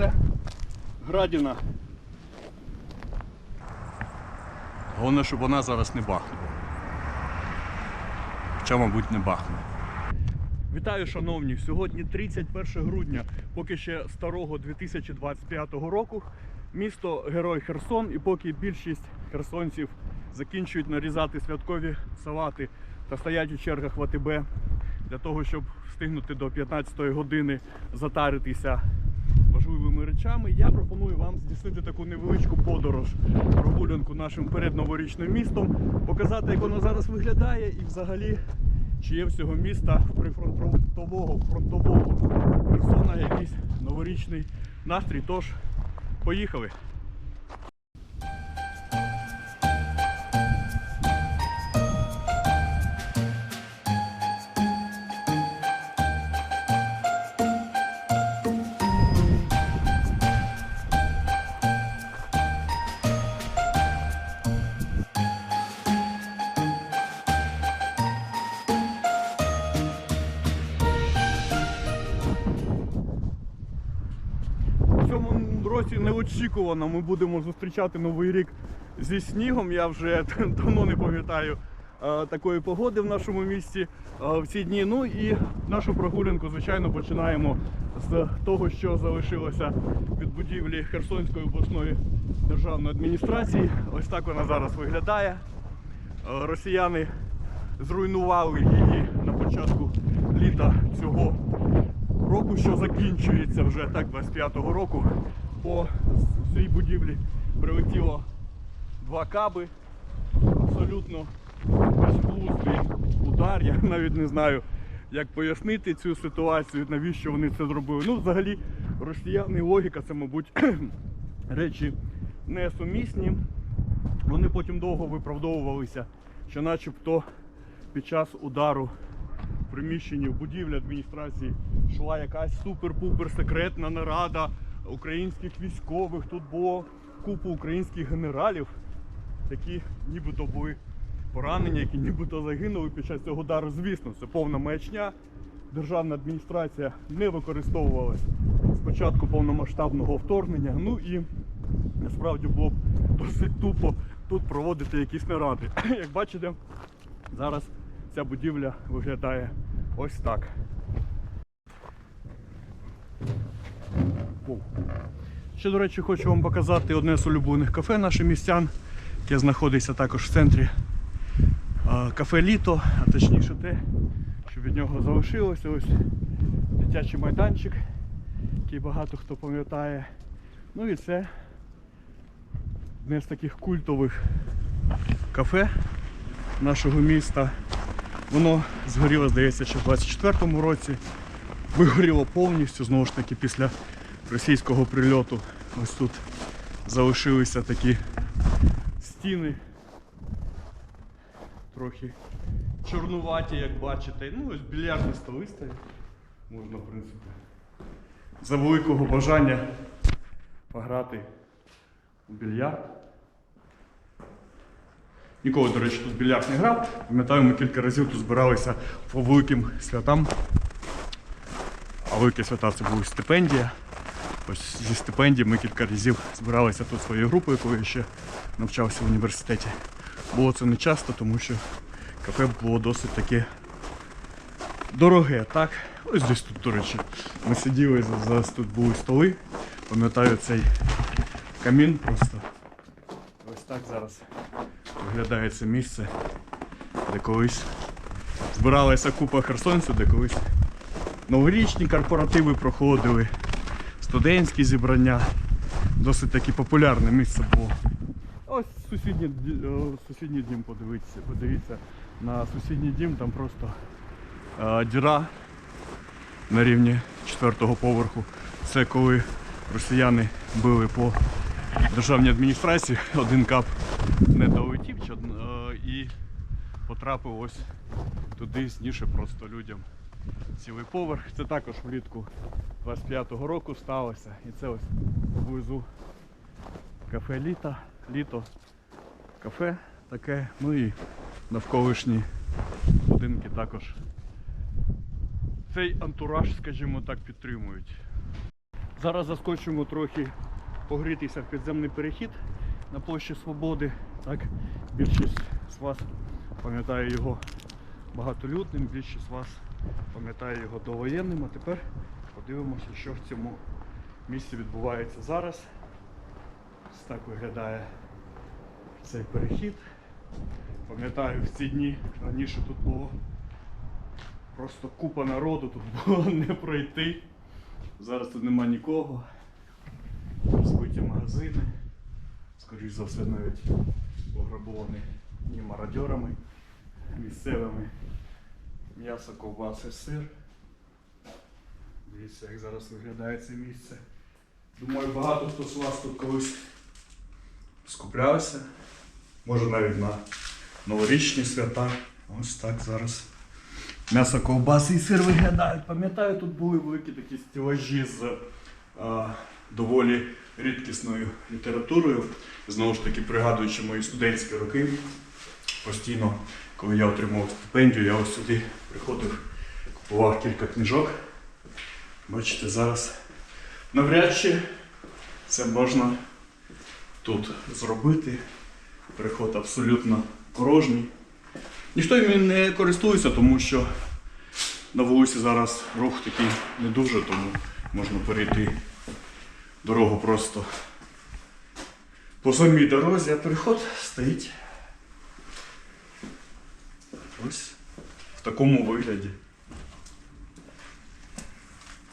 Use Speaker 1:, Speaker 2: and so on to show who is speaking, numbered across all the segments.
Speaker 1: Це градіна. Головне, щоб вона зараз не бахнула. Хоча, мабуть, не бахне. Вітаю, шановні! Сьогодні 31 грудня, поки ще старого 2025 року. Місто Герой Херсон, і поки більшість херсонців закінчують нарізати святкові салати та стоять у чергах в АТБ для того, щоб встигнути до 15 години затаритися важливими речами, я пропоную вам здійснити таку невеличку подорож, прогулянку нашим передноворічним містом, показати, як воно зараз виглядає, і взагалі, чи є всього міста прифронтового фронтового персона якийсь новорічний настрій. Тож, поїхали! Цьому неочікувано ми будемо зустрічати новий рік зі снігом. Я вже давно не пам'ятаю е, такої погоди в нашому місті е, в ці дні. Ну і нашу прогулянку, звичайно, починаємо з того, що залишилося від будівлі Херсонської обласної державної адміністрації. Ось так вона зараз виглядає. Е, Росіяни зруйнували її на початку літа цього року, що закінчується вже так 25-го року. По цій будівлі прилетіло два каби. Абсолютно безглуздий удар. Я навіть не знаю, як пояснити цю ситуацію, навіщо вони це зробили. Ну, взагалі, росіяни логіка це, мабуть, речі несумісні. Вони потім довго виправдовувалися, що начебто під час удару в приміщенні в будівлі адміністрації йшла якась супер-пупер секретна нарада українських військових. Тут було купу українських генералів, які нібито були поранені, які нібито загинули під час цього удару. Звісно, це повна маячня. Державна адміністрація не використовувалась з початку повномасштабного вторгнення. Ну і насправді було б досить тупо тут проводити якісь наради. Як бачите, зараз ця будівля виглядає ось так. Воу. Ще, до речі, хочу вам показати одне з улюблених кафе наших містян, яке знаходиться також в центрі кафе Літо, а точніше те, що від нього залишилося. Ось дитячий майданчик, який багато хто пам'ятає. Ну і це одне з таких культових кафе нашого міста. Воно згоріло, здається, ще в 24-му році. Вигоріло повністю, знову ж таки, після російського прильоту. Ось тут залишилися такі стіни. Трохи чорнуваті, як бачите. Ну, ось більярдні столи. Можна, в принципі, за великого бажання пограти у більярд. Ніколи, до речі, тут більярд не грав. Пам'ятаю, ми кілька разів тут збиралися по великим святам. А великі свята це були стипендія. Ось зі стипендії ми кілька разів збиралися тут своєю групою, коли я ще навчався в університеті. Було це не часто, тому що кафе було досить таке дороге, так? Ось десь тут, до речі, ми сиділи, зараз тут були столи. Пам'ятаю цей камін просто. Ось так зараз виглядає це місце, де колись збиралася купа херсонців, де колись новорічні корпоративи проходили, студентські зібрання. Досить таки популярне місце було. Ось сусідній, сусідній дім подивіться, подивіться на сусідній дім, там просто е, діра на рівні четвертого поверху. Це коли росіяни били по державній адміністрації, один кап не долетів е, і потрапив ось туди, зніше просто людям цілий поверх. Це також влітку 25-го року сталося. І це ось поблизу кафе літо, літо, кафе таке, ну і навколишні будинки також цей антураж, скажімо так, підтримують. Зараз заскочимо трохи погрітися в підземний перехід на площі Свободи. Так, більшість з вас пам'ятає його багатолюдним, більшість з вас пам'ятає його довоєнним. А тепер подивимося, що в цьому місці відбувається зараз. Ось так виглядає цей перехід. Пам'ятаю, в ці дні раніше тут було просто купа народу, тут було не пройти. Зараз тут нема нікого. Розбиті магазини. Скоріше за все навіть пограбовані і мародьорами місцевими. М'ясо, ковбаси, сир. Дивіться, як зараз виглядає це місце. Думаю, багато хто з вас тут колись скуплявся. Може навіть на новорічні свята. Ось так зараз. М'ясо, ковбаси і сир виглядають. Пам'ятаю, тут були великі такі стілажі з а, доволі рідкісною літературою. Знову ж таки, пригадуючи мої студентські роки, постійно, коли я отримував стипендію, я ось сюди приходив, купував кілька книжок. Бачите, зараз навряд чи це можна тут зробити. Переход абсолютно порожній. Ніхто їм не користується, тому що на вулиці зараз рух такий не дуже, тому можна перейти дорогу просто по самій дорозі, а переход стоїть ось в такому вигляді.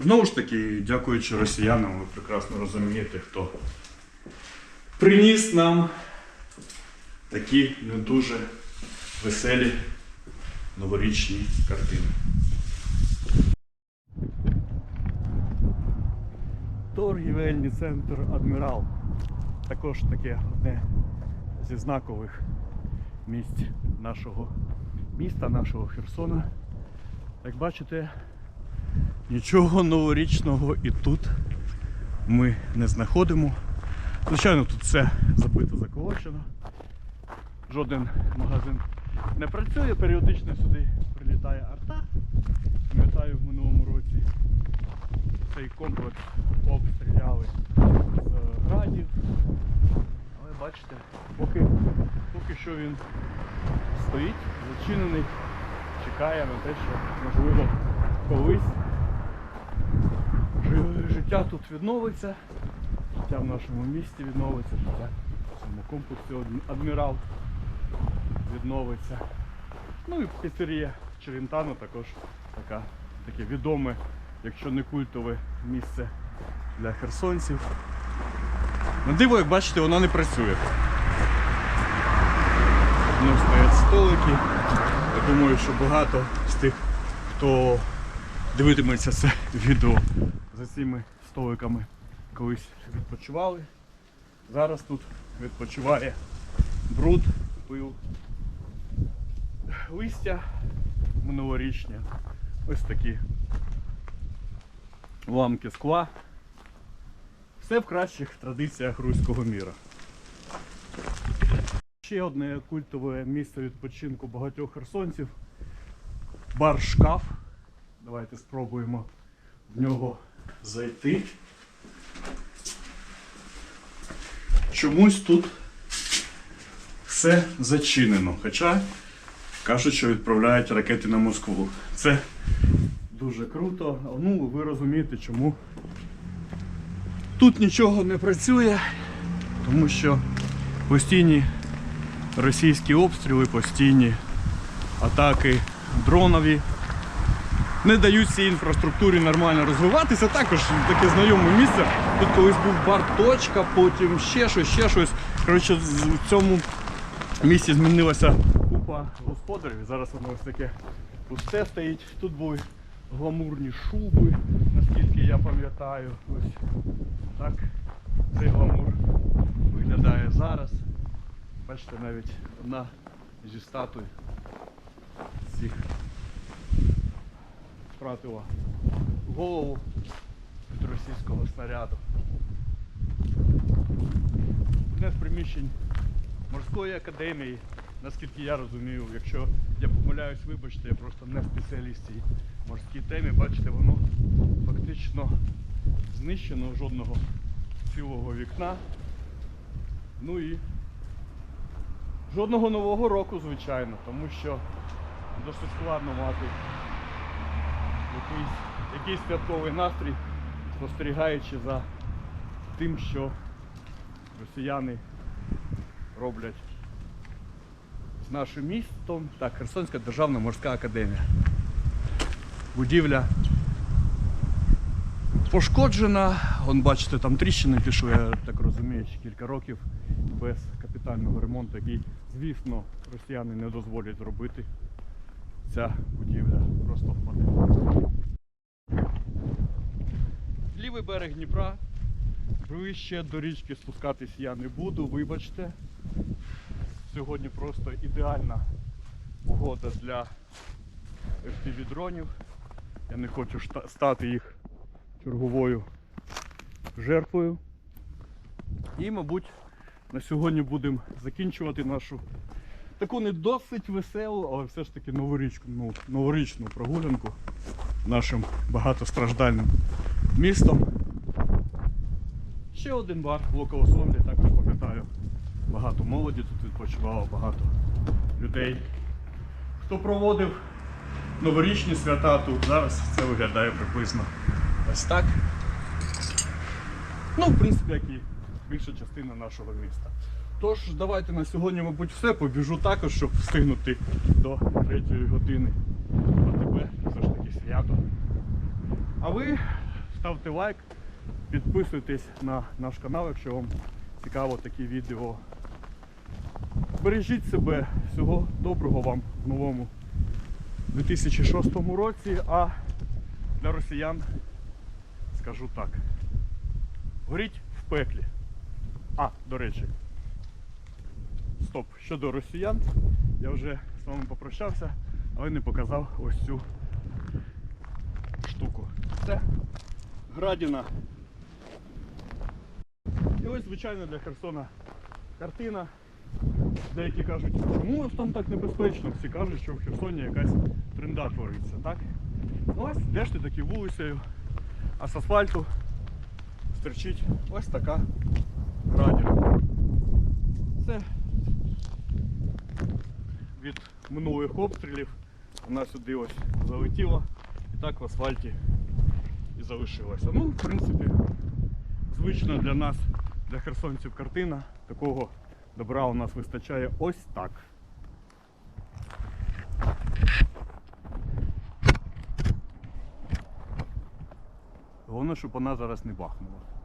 Speaker 1: Знову ж таки, дякуючи росіянам, ви прекрасно розумієте, хто приніс нам такі не дуже веселі новорічні картини. Торгівельний центр Адмірал. Також таке одне зі знакових місць нашого міста, нашого Херсона. Як бачите, нічого новорічного і тут ми не знаходимо. Звичайно, тут все забито заколочено. Жоден магазин не працює, періодично сюди прилітає арта. Пам'ятаю, в минулому році цей комплекс обстріляли з градів. Бачите, поки, поки що він стоїть, зачинений, чекає на те, що можливо колись життя тут відновиться, життя в нашому місті відновиться, життя в цьому комплексі адмірал відновиться. Ну і піцерія Черентано також така, таке відоме, якщо не культове місце для херсонців. На диво, як бачите, вона не працює. Ну, стоять столики. Я думаю, що багато з тих, хто дивитиметься це відео за цими столиками колись відпочивали. Зараз тут відпочиває бруд, пил, листя минулорічне. Ось такі ламки скла. Все в кращих традиціях руського міра. Ще одне культове місце відпочинку багатьох херсонців. Бар шкаф. Давайте спробуємо в нього зайти. Чомусь тут все зачинено. Хоча кажуть, що відправляють ракети на Москву. Це дуже круто. Ну, ви розумієте, чому тут нічого не працює, тому що постійні російські обстріли, постійні атаки дронові не дають цій інфраструктурі нормально розвиватися. Також таке знайоме місце. Тут колись був бар точка, потім ще щось, ще щось. Коротше, в цьому місці змінилася купа господарів. Зараз воно ось таке пусте стоїть. Тут були гламурні шуби, наскільки я пам'ятаю. Ось так цей гламур виглядає зараз. Бачите, навіть одна зі статуй цих втратила голову від російського снаряду. Одне з приміщень морської академії, наскільки я розумію, якщо я помиляюсь, вибачте, я просто не спеціаліст цій морській темі, бачите, воно фактично знищено, жодного цілого вікна. Ну і жодного нового року, звичайно, тому що досить складно мати якийсь, якийсь святковий настрій, спостерігаючи за тим, що росіяни роблять з нашим містом. Так, Херсонська державна морська академія. Будівля пошкоджена. Вон бачите, там тріщини пішли, я так розумію, ще кілька років без капітального ремонту, який, звісно, росіяни не дозволять зробити. Ця будівля просто впаде. Лівий берег Дніпра. Ближче до річки спускатись я не буду, вибачте. Сьогодні просто ідеальна погода для FPV-дронів. Я не хочу стати їх черговою жертвою. І, мабуть, на сьогодні будемо закінчувати нашу таку не досить веселу, але все ж таки новорічну, ну, новорічну прогулянку нашим багатостраждальним містом. Ще один бар в Локосонді, також пам'ятаю. Багато молоді тут відпочивало, багато людей. Хто проводив новорічні свята тут, зараз це виглядає приблизно ось так. Ну, в принципі, як і більша частина нашого міста. Тож, давайте на сьогодні, мабуть, все. Побіжу також, щоб встигнути до третьої години. А тебе все ж таки свято. А ви ставте лайк, підписуйтесь на наш канал, якщо вам цікаво такі відео. Бережіть себе, всього доброго вам в новому 2006 році, а для росіян скажу так. Горіть в пеклі. А, до речі. Стоп, щодо росіян, я вже з вами попрощався, але не показав ось цю штуку. Це Градіна. І ось, звичайно, для Херсона картина. Деякі кажуть, чому там так небезпечно? Всі кажуть, що в Херсоні якась тренда твориться, так? Ну ось, де ж ти таки вулицею, а з асфальту стерчить ось така градіна. Це від минулих обстрілів вона сюди ось залетіла і так в асфальті і залишилася. Ну, в принципі, звична для нас, для херсонців картина. Такого добра у нас вистачає ось так. Головне, щоб вона зараз не бахнула.